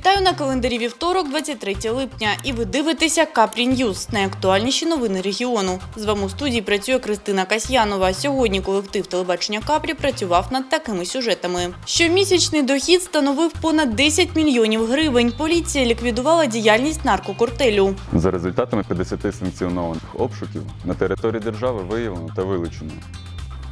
Вітаю на календарі вівторок, 23 липня. І ви дивитеся Капрі Ньюз – найактуальніші новини регіону. З вами у студії працює Кристина Касьянова. Сьогодні колектив телебачення Капрі працював над такими сюжетами. Щомісячний дохід становив понад 10 мільйонів гривень. Поліція ліквідувала діяльність наркокортелю. За результатами 50 санкціонованих обшуків на території держави виявлено та вилучено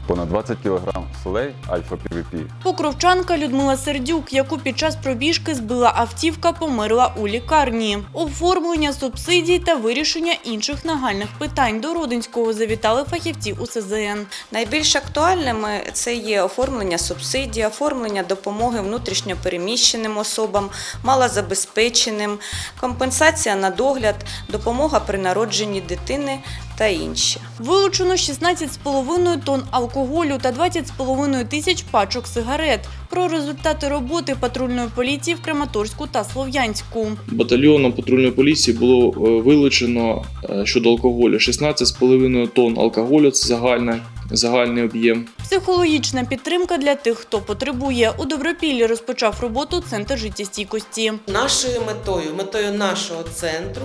понад 20 кг солей альфа-ПВП, Покровчанка Людмила Сердюк, яку під час пробіжки збила автівка, померла у лікарні. Оформлення субсидій та вирішення інших нагальних питань до Родинського завітали фахівці у СЗН. Найбільш актуальними це є оформлення субсидій, оформлення допомоги внутрішньопереміщеним особам, малозабезпеченим, компенсація на догляд, допомога при народженні дитини та інші. Вилучено 16,5 тонн алкоголю та 20,5 тисяч пачок сигарет. Про результати роботи патрульної поліції в Краматорську та Слов'янську. Батальйоном патрульної поліції було е, вилучено е, щодо алкоголю 16,5 тонн алкоголю. Це загальна, загальний об'єм. Психологічна підтримка для тих, хто потребує. У Добропіллі розпочав роботу центр життєстійкості. Нашою метою, метою нашого центру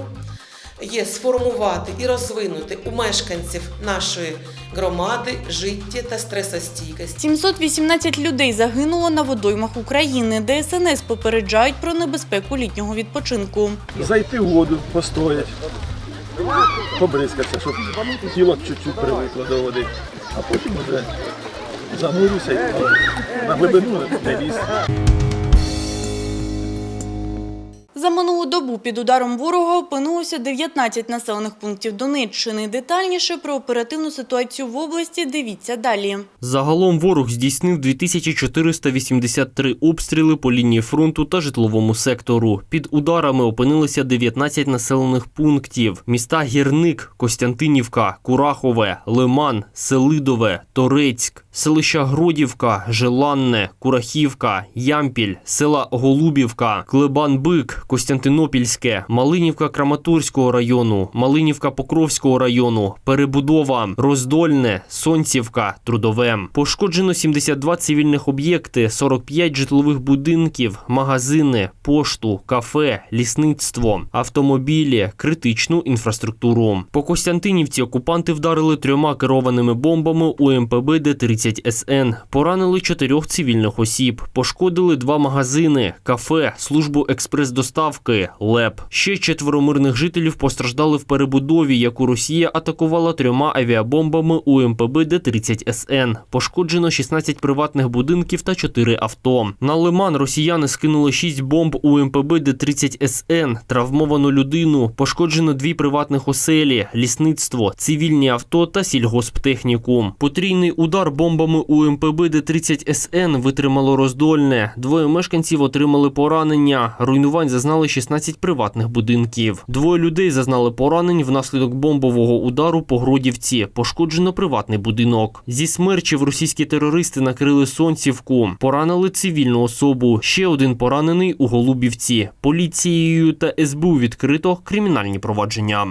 є сформувати і розвинути у мешканців нашої громади життя та стресостійкість. 718 людей загинуло на водоймах України. ДСНС попереджають про небезпеку літнього відпочинку. зайти в воду, постоять, побризкатися, щоб тіло чуть-чуть привикло до води, а потім вже занурюся і на глибину не лізь. За минулу добу під ударом ворога опинилося 19 населених пунктів Донеччини. Детальніше про оперативну ситуацію в області дивіться далі. Загалом ворог здійснив 2483 обстріли по лінії фронту та житловому сектору. Під ударами опинилися 19 населених пунктів: міста Гірник, Костянтинівка, Курахове, Лиман, Селидове, Торецьк, селища Гродівка, Желанне, Курахівка, Ямпіль, села Голубівка, Клебан-Бик, Костянтинопільське, Малинівка Краматорського району, Малинівка Покровського району, Перебудова, Роздольне, Сонцівка, Трудове. Пошкоджено 72 цивільних об'єкти, 45 житлових будинків, магазини, пошту, кафе, лісництво, автомобілі, критичну інфраструктуру. По Костянтинівці окупанти вдарили трьома керованими бомбами у МПБ Д-30 СН. Поранили чотирьох цивільних осіб. Пошкодили два магазини, кафе, службу експрес-доставки, ЛЕП. Ще четверо мирних жителів постраждали в перебудові, яку Росія атакувала трьома авіабомбами у МПБ Д-30 СН. Пошкоджено 16 приватних будинків та 4 авто. На Лиман росіяни скинули 6 бомб у МПБ Д-30 СН. Травмовано людину. Пошкоджено дві приватних оселі, лісництво, цивільні авто та сільгосптехніку. Потрійний удар бомбами у МПБ Д-30 СН витримало роздольне. Двоє мешканців отримали поранення. Руйнувань зазнали 16 приватних будинків. Двоє людей зазнали поранень внаслідок бомбового удару по Гродівці. Пошкоджено приватний будинок. Зі смерчів російські терористи накрили Сонцівку. Поранили цивільну особу. Ще один поранений у Голубівці. Поліцією та СБУ відкрито кримінальні провадження.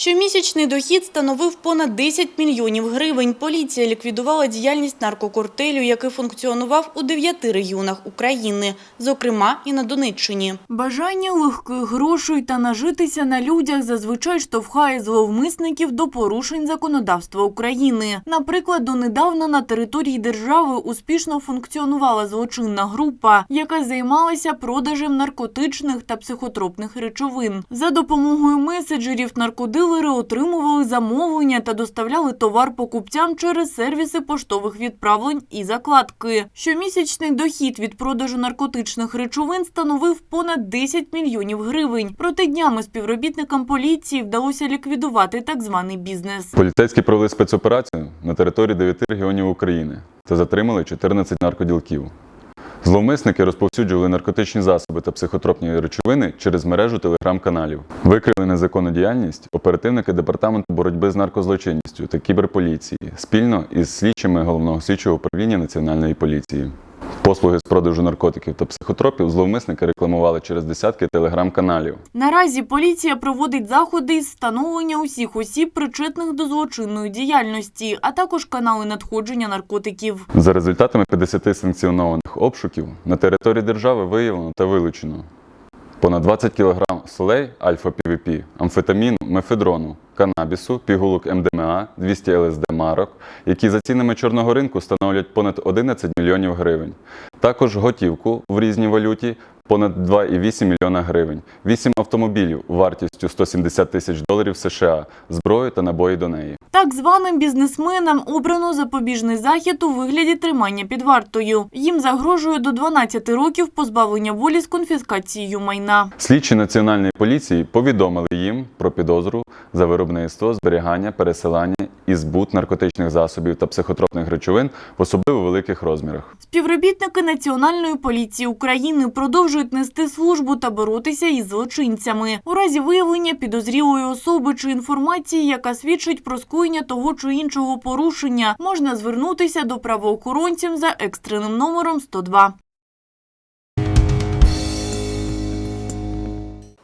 Щомісячний дохід становив понад 10 мільйонів гривень. Поліція ліквідувала діяльність наркокортелю, який функціонував у дев'яти регіонах України, зокрема і на Донеччині. Бажання легких грошей та нажитися на людях зазвичай штовхає зловмисників до порушень законодавства України. Наприклад, донедавна на території держави успішно функціонувала злочинна група, яка займалася продажем наркотичних та психотропних речовин. За допомогою меседжерів наркодилери отримували замовлення та доставляли товар покупцям через сервіси поштових відправлень і закладки. Щомісячний дохід від продажу наркотичних речовин становив понад 10 мільйонів гривень. Проте днями співробітникам поліції вдалося ліквідувати так званий бізнес. Поліцейські провели спецоперацію на території 9 регіонів України та затримали 14 наркоділків. Зловмисники розповсюджували наркотичні засоби та психотропні речовини через мережу телеграм-каналів. Викрили незаконну діяльність оперативники департаменту боротьби з наркозлочинністю та кіберполіції спільно із слідчими головного слідчого управління національної поліції. Послуги з продажу наркотиків та психотропів зловмисники рекламували через десятки телеграм-каналів. Наразі поліція проводить заходи із встановлення усіх осіб, причетних до злочинної діяльності, а також канали надходження наркотиків. За результатами 50 санкціонованих обшуків на території держави виявлено та вилучено понад 20 кг солей альфа-ПВП, амфетаміну, мефедрону, канабісу, пігулок МДМА, 200 ЛСД марок, які за цінами чорного ринку становлять понад 11 мільйонів гривень. Також готівку в різній валюті понад 2,8 мільйона гривень, 8 автомобілів вартістю 170 тисяч доларів США, зброю та набої до неї. Так званим бізнесменам обрано запобіжний захід у вигляді тримання під вартою. Їм загрожує до 12 років позбавлення волі з конфіскацією майна. Слідчі національної поліції повідомили їм про підозру за виробництво, зберігання, пересилання і збут наркотичних засобів та психотропних речовин в особливо великих розмірах. Співробітники Національної поліції України продовжують нести службу та боротися із злочинцями. У разі виявлення підозрілої особи чи інформації, яка свідчить про скоєння того чи іншого порушення, можна звернутися до правоохоронців за екстреним номером 102.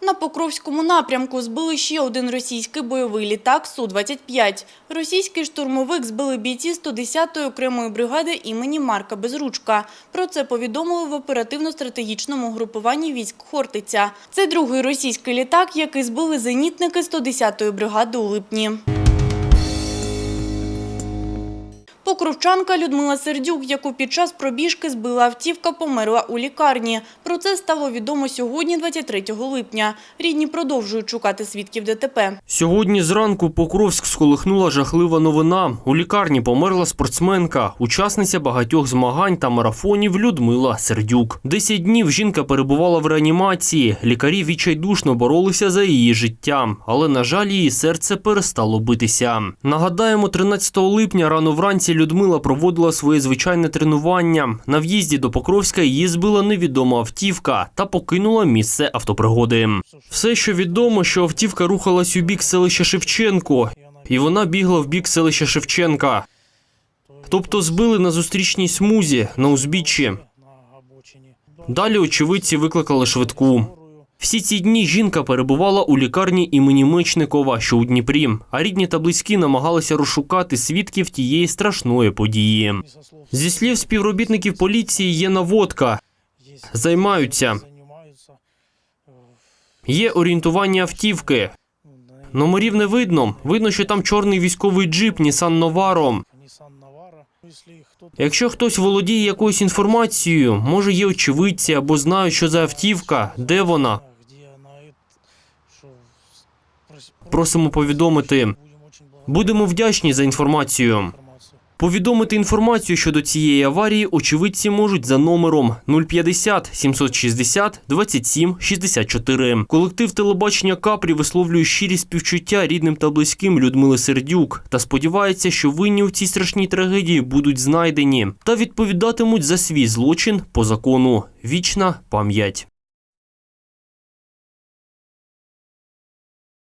На Покровському напрямку збили ще один російський бойовий літак Су-25. Російський штурмовик збили бійці 110-ї окремої бригади імені Марка Безручка. Про це повідомили в оперативно-стратегічному групуванні військ Хортиця. Це другий російський літак, який збили зенітники 110-ї бригади у липні. Покровчанка Людмила Сердюк, яку під час пробіжки збила автівка, померла у лікарні. Про це стало відомо сьогодні, 23 липня. Рідні продовжують шукати свідків ДТП. Сьогодні зранку Покровськ сколихнула жахлива новина. У лікарні померла спортсменка, учасниця багатьох змагань та марафонів Людмила Сердюк. Десять днів жінка перебувала в реанімації. Лікарі відчайдушно боролися за її життя, але на жаль, її серце перестало битися. Нагадаємо, 13 липня рано вранці Людмила проводила своє звичайне тренування. На в'їзді до Покровська її збила невідома автівка та покинула місце автопригоди. Все, що відомо, що автівка рухалась у бік селища Шевченко, і вона бігла в бік селища Шевченка. Тобто збили на зустрічній смузі на узбіччі. Далі очевидці викликали швидку. Всі ці дні жінка перебувала у лікарні імені Мечникова, що у Дніпрі, а рідні та близькі намагалися розшукати свідків тієї страшної події. Зі слів співробітників поліції є наводка. Займаються. Є орієнтування автівки. Номерів не видно. Видно, що там чорний військовий джип Nissan Navaro. Якщо хтось володіє якоюсь інформацією, може є очевидці або знають, що за автівка, де вона, просимо повідомити. Будемо вдячні за інформацію. Повідомити інформацію щодо цієї аварії очевидці можуть за номером 050 760 27 64. Колектив телебачення Капрі висловлює щирі співчуття рідним та близьким Людмили Сердюк та сподівається, що винні у цій страшній трагедії будуть знайдені та відповідатимуть за свій злочин по закону. Вічна пам'ять.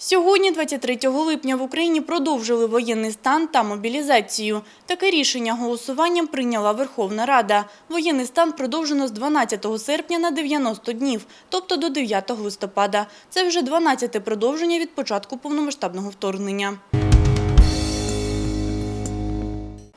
Сьогодні, 23 липня, в Україні продовжили воєнний стан та мобілізацію. Таке рішення голосуванням прийняла Верховна Рада. Воєнний стан продовжено з 12 серпня на 90 днів, тобто до 9 листопада. Це вже 12-те продовження від початку повномасштабного вторгнення.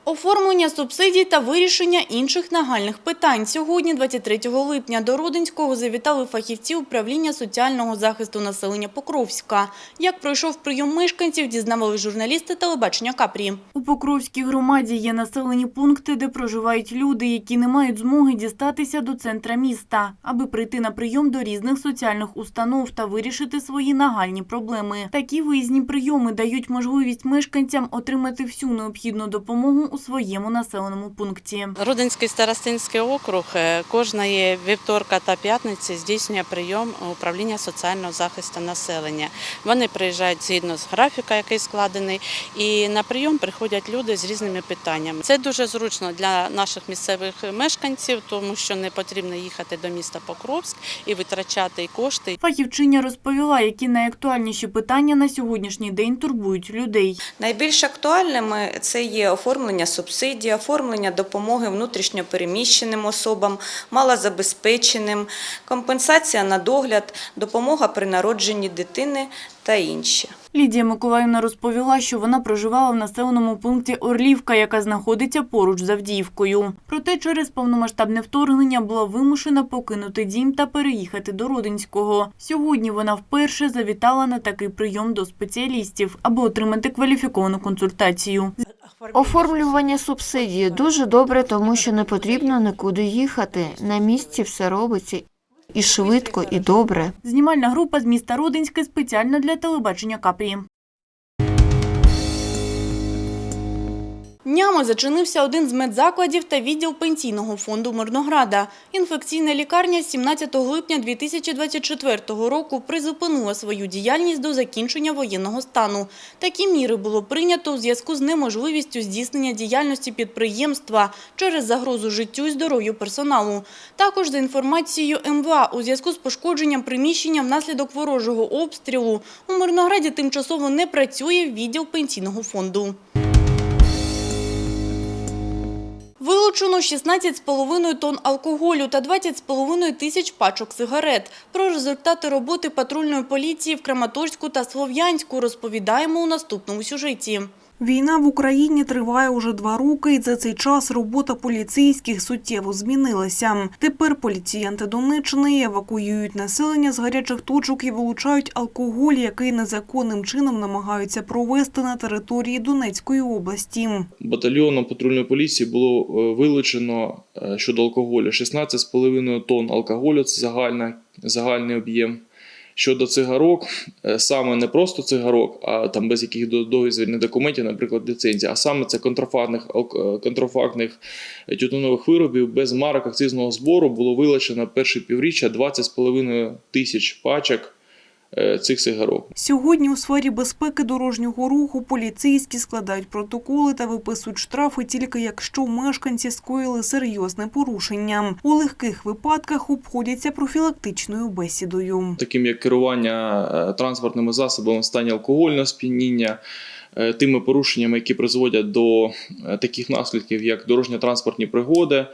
Оформлення субсидій та вирішення інших нагальних питань. Сьогодні, 23 липня, до Родинського завітали фахівці управління соціального захисту населення Покровська. Як пройшов прийом мешканців, дізнавали журналісти телебачення Капрі. У Покровській громаді є населені пункти, де проживають люди, які не мають змоги дістатися до центра міста, аби прийти на прийом до різних соціальних установ та вирішити свої нагальні проблеми. Такі виїзні прийоми дають можливість мешканцям отримати всю необхідну допомогу у своєму населеному пункті. Родинський старостинський округ е, кожної вівторка та п'ятниці здійснює прийом управління соціального захисту населення. Вони приїжджають згідно з графіка, який складений, і на прийом приходять люди з різними питаннями. Це дуже зручно для наших місцевих мешканців, тому що не потрібно їхати до міста Покровськ і витрачати кошти. Фахівчиня розповіла, які найактуальніші питання на сьогоднішній день турбують людей. Найбільш актуальними це є оформлення оформлення субсидій, оформлення допомоги внутрішньопереміщеним особам, малозабезпеченим, компенсація на догляд, допомога при народженні дитини та інші. Лідія Миколаївна розповіла, що вона проживала в населеному пункті Орлівка, яка знаходиться поруч з Авдіївкою. Проте через повномасштабне вторгнення була вимушена покинути дім та переїхати до Родинського. Сьогодні вона вперше завітала на такий прийом до спеціалістів, аби отримати кваліфіковану консультацію. Оформлювання субсидії дуже добре, тому що не потрібно нікуди їхати. На місці все робиться і швидко, і добре. Знімальна група з міста Родинське спеціально для телебачення Капрі. Днями зачинився один з медзакладів та відділ пенсійного фонду Мирнограда. Інфекційна лікарня 17 липня 2024 року призупинила свою діяльність до закінчення воєнного стану. Такі міри було прийнято у зв'язку з неможливістю здійснення діяльності підприємства через загрозу життю і здоров'ю персоналу. Також за інформацією МВА, у зв'язку з пошкодженням приміщення внаслідок ворожого обстрілу у Мирнограді тимчасово не працює відділ пенсійного фонду. Вилучено 16,5 тонн алкоголю та 20,5 тисяч пачок сигарет. Про результати роботи патрульної поліції в Краматорську та Слов'янську розповідаємо у наступному сюжеті. Війна в Україні триває уже два роки, і за цей час робота поліцейських суттєво змінилася. Тепер поліціянти Донеччини евакуюють населення з гарячих точок і вилучають алкоголь, який незаконним чином намагаються провести на території Донецької області. Батальйоном патрульної поліції було е, вилучено е, щодо алкоголю 16,5 тонн алкоголю, це загальна, загальний об'єм. Щодо цигарок, е, саме не просто цигарок, а там без яких до- дозвільних документів, наприклад, ліцензія, а саме це контрафактних, е, контрафактних тютюнових виробів без марок акцизного збору було вилучено перше півріччя 20,5 тисяч пачок цих цигарок. Сьогодні у сфері безпеки дорожнього руху поліцейські складають протоколи та виписують штрафи тільки якщо мешканці скоїли серйозне порушення. У легких випадках обходяться профілактичною бесідою. таким як керування е, транспортними засобами в стані алкогольного сп'яніння, е, тими порушеннями, які призводять до е, таких наслідків, як дорожньо-транспортні пригоди.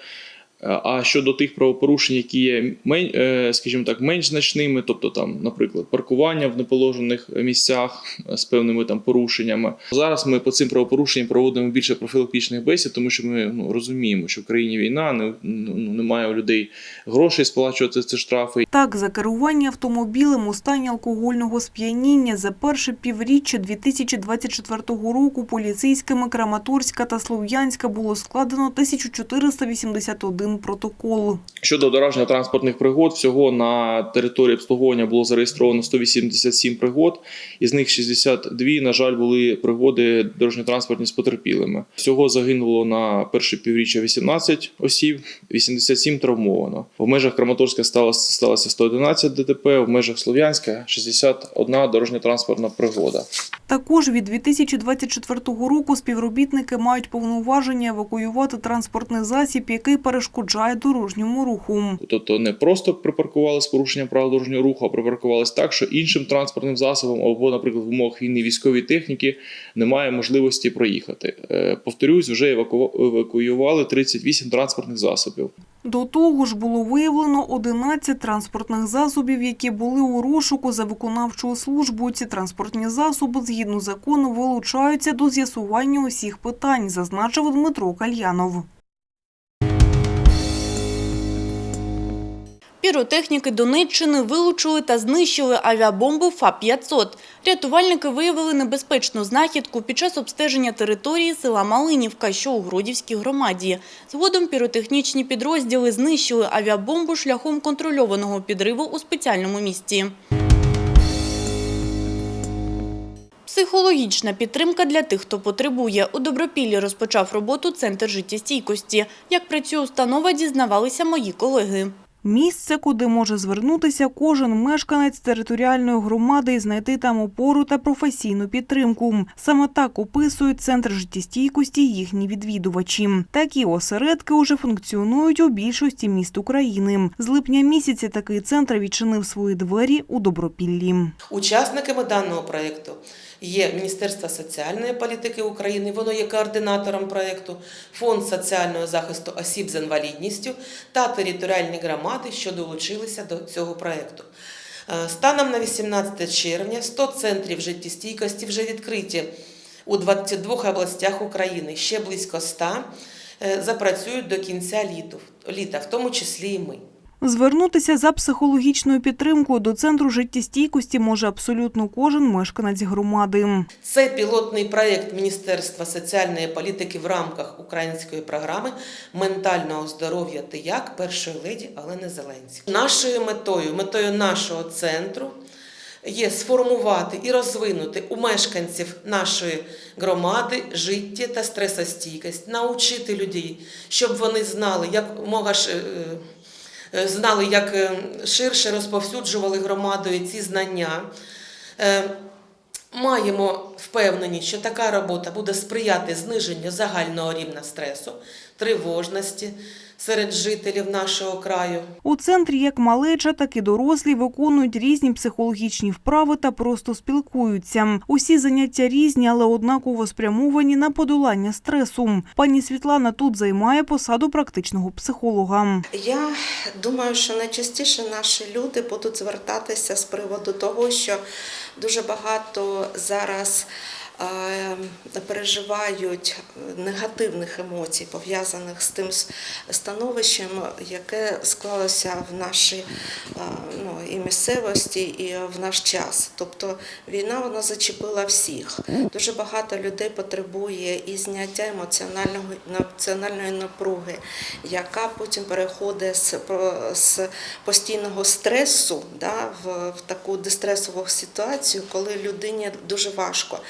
Е, А щодо тих правопорушень, які є е, скажімо так, менш значними, тобто там, наприклад, паркування в неположених місцях е, з певними там порушеннями. Зараз ми по цим правопорушенням проводимо більше профілактичних бесід, тому що ми ну, розуміємо, що в країні війна, не, ну, немає у людей грошей сплачувати ці штрафи. Так, за керування автомобілем у стані алкогольного сп'яніння за перше півріччя 2024 року поліцейськими Краматорська та Слов'янська було складено 1481 протокол. Щодо дорожньо-транспортних пригод, всього на території обслуговування було зареєстровано 187 пригод, із них 62, на жаль, були пригоди дорожньо-транспортні з потерпілими. Всього загинуло на перше півріччя 18 осіб, 87 травмовано. В межах Краматорська сталося, сталося 111 ДТП, в межах Слов'янська 61 дорожньо-транспортна пригода. Також від 2024 року співробітники мають повноваження евакуювати транспортний засіб, який перешкоджає дорожньому руху. Тобто не просто припаркували з порушенням правил дорожнього руху, а припаркувались так, що іншим транспортним засобом або, наприклад, в умовах війни військової техніки немає можливості проїхати. Е, Повторюсь, вже еваку- евакуювали 38 транспортних засобів. До того ж було виявлено 11 транспортних засобів, які були у розшуку за виконавчою службою. Ці транспортні засоби, згідно закону, вилучаються до з'ясування усіх питань, зазначив Дмитро Кальянов. Піротехніки Донеччини вилучили та знищили авіабомбу ФАП-500. Рятувальники виявили небезпечну знахідку під час обстеження території села Малинівка, що у Гродівській громаді. Згодом піротехнічні підрозділи знищили авіабомбу шляхом контрольованого підриву у спеціальному місці. Психологічна підтримка для тих, хто потребує. У Добропіллі розпочав роботу Центр життєстійкості. Як працює установа, дізнавалися мої колеги. Місце, куди може звернутися кожен мешканець територіальної громади і знайти там опору та професійну підтримку. Саме так описують центр життєстійкості їхні відвідувачі. Такі осередки уже функціонують у більшості міст України. З липня місяця такий центр відчинив свої двері у Добропіллі. Учасниками даного проєкту є Міністерство соціальної політики України, воно є координатором проєкту, Фонд соціального захисту осіб з інвалідністю та територіальні громади, що долучилися до цього проєкту. Е, Станом на 18 червня 100 центрів життєстійкості вже відкриті у 22 областях України. Ще близько 100 е, запрацюють до кінця літа, в тому числі і ми. Звернутися за психологічною підтримкою до центру життєстійкості може абсолютно кожен мешканець громади. Це пілотний проєкт Міністерства соціальної політики в рамках української програми ментального здоров'я ти як першої леді Олени Зеленської. Нашою метою, метою нашого центру є сформувати і розвинути у мешканців нашої громади життя та стресостійкість, навчити людей, щоб вони знали, як мога ж. Е, Знали, як е, ширше розповсюджували громадою ці знання. Е, Маємо впевненість, що така робота буде сприяти зниженню загального рівня стресу, тривожності серед жителів нашого краю. У центрі як малеча, так і дорослі виконують різні психологічні вправи та просто спілкуються. Усі заняття різні, але однаково спрямовані на подолання стресу. Пані Світлана тут займає посаду практичного психолога. Я думаю, що найчастіше наші люди будуть звертатися з приводу того, що дуже багато зараз переживають негативних емоцій, пов'язаних з тим становищем, яке склалося в нашій ну, і місцевості, і в наш час. Тобто війна вона зачепила всіх. Дуже багато людей потребує і зняття емоціонального емоціональної напруги, яка потім переходить з, з постійного стресу да, в, в таку дистресову ситуацію, коли людині дуже важко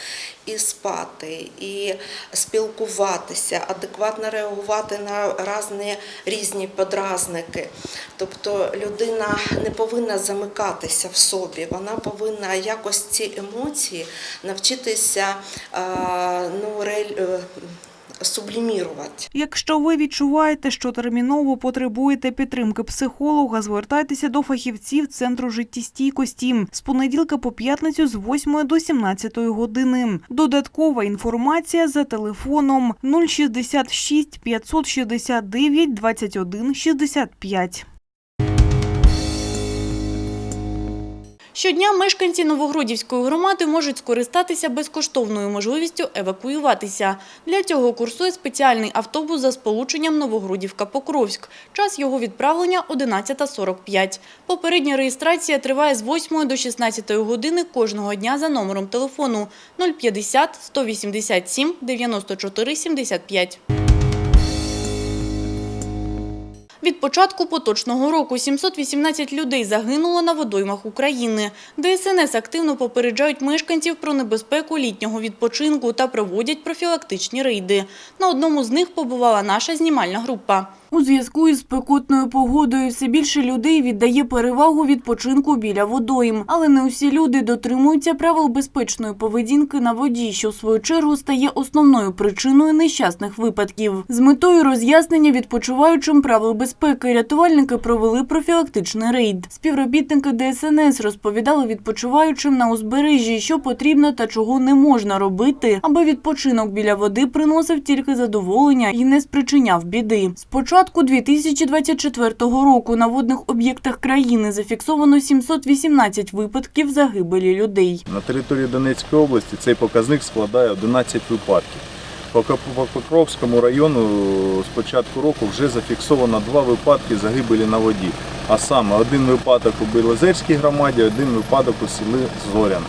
і спати, і спілкуватися, адекватно реагувати на різні, різні подразники. Тобто людина не повинна замикатися в собі, вона повинна якось ці емоції навчитися ну, ре- е, сублімірувати. Якщо ви відчуваєте, що терміново потребуєте підтримки психолога, звертайтеся до фахівців Центру життєстійкості з понеділка по п'ятницю з 8 до 17 години. Додаткова інформація за телефоном 066 569 21 65. Щодня мешканці Новогродівської громади можуть скористатися безкоштовною можливістю евакуюватися. Для цього курсує спеціальний автобус за сполученням Новогродівка-Покровськ. Час його відправлення – 11.45. Попередня реєстрація триває з 8 до 16 години кожного дня за номером телефону 050 187 94 75. Від початку поточного року 718 людей загинуло на водоймах України. ДСНС активно попереджають мешканців про небезпеку літнього відпочинку та проводять профілактичні рейди. На одному з них побувала наша знімальна група. У зв'язку із спекотною погодою все більше людей віддає перевагу відпочинку біля водойм. Але не усі люди дотримуються правил безпечної поведінки на воді, що в свою чергу стає основною причиною нещасних випадків. З метою роз'яснення відпочиваючим правил безпеки рятувальники провели профілактичний рейд. Співробітники ДСНС розповідали відпочиваючим на узбережжі, що потрібно та чого не можна робити, аби відпочинок біля води приносив тільки задоволення і не спричиняв біди. Спочатку 2024 року на водних об'єктах країни зафіксовано 718 випадків загибелі людей. На території Донецької області цей показник складає 11 випадків. По Покровському району з початку року вже зафіксовано два випадки загибелі на воді. А саме один випадок у Білозерській громаді, один випадок у селі Зоряне.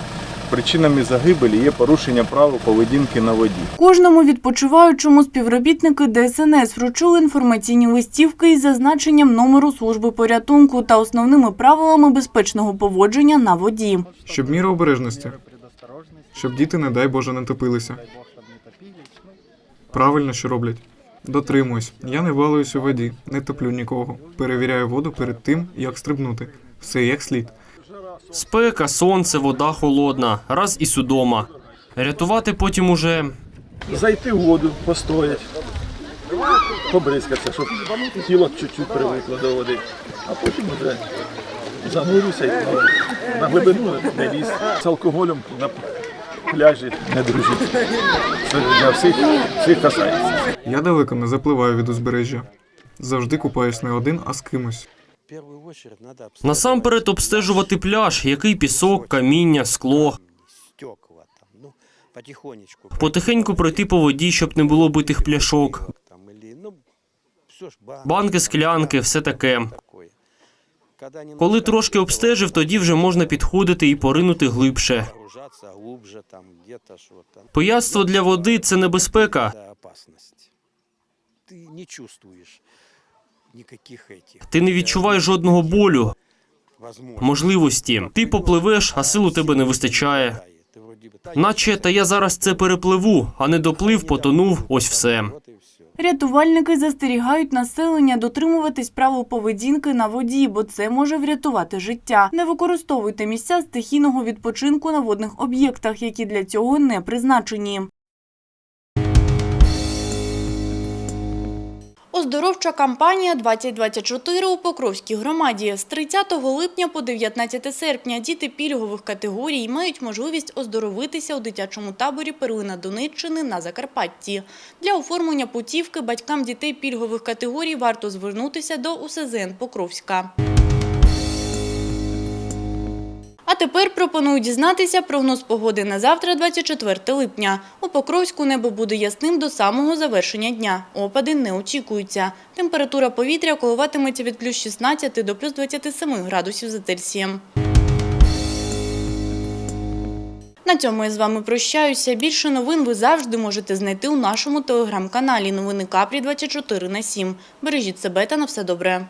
Причинами загибелі є порушення правил поведінки на воді. Кожному відпочиваючому співробітники ДСНС вручили інформаційні листівки із зазначенням номеру служби порятунку та основними правилами безпечного поводження на воді. Щоб міра обережності. Щоб діти, не дай Боже, не топилися. Правильно, що роблять. Дотримуюсь. Я не валуюсь у воді, не топлю нікого. Перевіряю воду перед тим, як стрибнути. Все як слід. Спека, сонце, вода холодна, раз і судома. Рятувати потім уже Зайти в воду, постоять, побризкатися, щоб тіло чуть-чуть привикло до води, а потім вже занурюся і на глибину не лізь. З алкоголем на пляжі не дружити. Це для всіх, всіх касається. Я далеко не запливаю від узбережжя. Завжди купаюсь не один, а з кимось. Насамперед обстежувати пляж, який пісок, каміння, скло. Потихеньку пройти по воді, щоб не було битих пляшок. Банки, склянки, все таке. Коли трошки обстежив, тоді вже можна підходити і поринути глибше. Пияцтво для води це небезпека. Ти не відчуваєш жодного болю, можливості. Ти попливеш, а сил у тебе не вистачає. Наче та я зараз це перепливу, а не доплив, потонув, ось все. Рятувальники застерігають населення дотримуватись правил поведінки на воді, бо це може врятувати життя. Не використовуйте місця стихійного відпочинку на водних об'єктах, які для цього не призначені. Оздоровча кампанія 2024 у Покровській громаді. З 30 липня по 19 серпня діти пільгових категорій мають можливість оздоровитися у дитячому таборі Перлина Донеччини на Закарпатті. Для оформлення путівки батькам дітей пільгових категорій варто звернутися до УСЗН Покровська. А тепер пропоную дізнатися прогноз погоди на завтра, 24 липня. У Покровську небо буде ясним до самого завершення дня. Опади не очікуються. Температура повітря коливатиметься від плюс 16 до плюс 27 градусів за Цельсієм. На цьому я з вами прощаюся. Більше новин ви завжди можете знайти у нашому телеграм-каналі Новини Капрі 24 на 7. Бережіть себе та на все добре.